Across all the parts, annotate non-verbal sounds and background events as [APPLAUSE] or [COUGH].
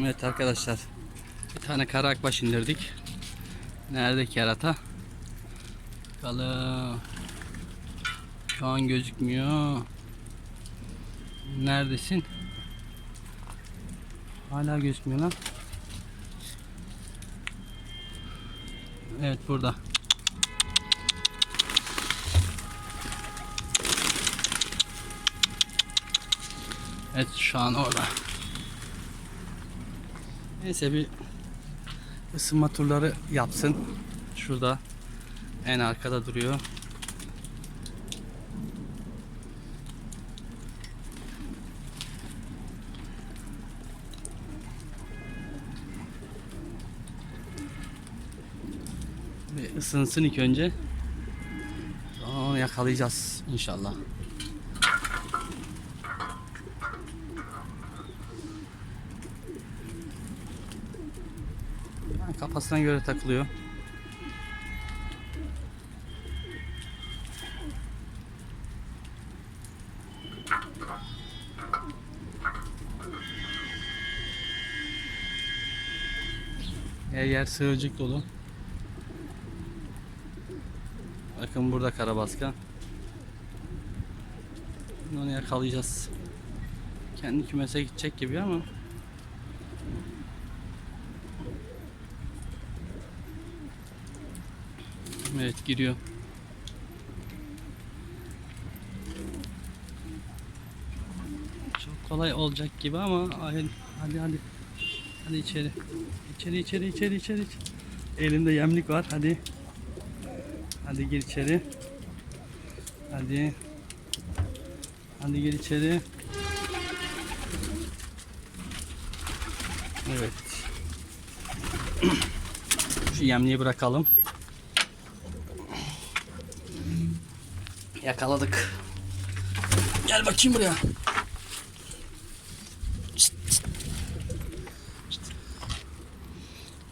Evet arkadaşlar. Bir tane kara akbaş indirdik. Nerede kerata? Bakalım. Şu an gözükmüyor. Neredesin? Hala gözükmüyor lan. Evet burada. Evet şu an orada. Neyse bir ısınma turları yapsın. Şurada en arkada duruyor. Bir ısınsın ilk önce. Onu yakalayacağız inşallah. Kafasına göre takılıyor. Her yer sığırcık dolu. Bakın burada karabaska. Onu yakalayacağız. Kendi kümese gidecek gibi ama Evet giriyor. Çok kolay olacak gibi ama hadi hadi hadi. Hadi içeri. İçeri içeri içeri içeri. Elimde yemlik var hadi. Hadi gir içeri. Hadi. Hadi gir içeri. Evet. [CLEARS THROAT] Şu yemliği bırakalım. Yakaladık. Gel bakayım buraya. Çıt, çıt. Çıt.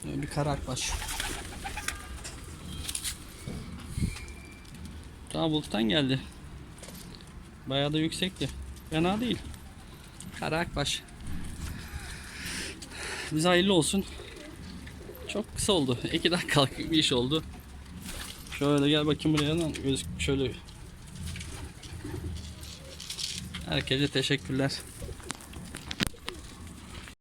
Böyle bir kara akbaş. Daha buluttan geldi. Bayağı da yüksekti. Fena değil. Kara akbaş. Bize hayırlı olsun. Çok kısa oldu. 2 dakikalık bir iş oldu. Şöyle gel bakayım buraya lan. Şöyle Herkese teşekkürler.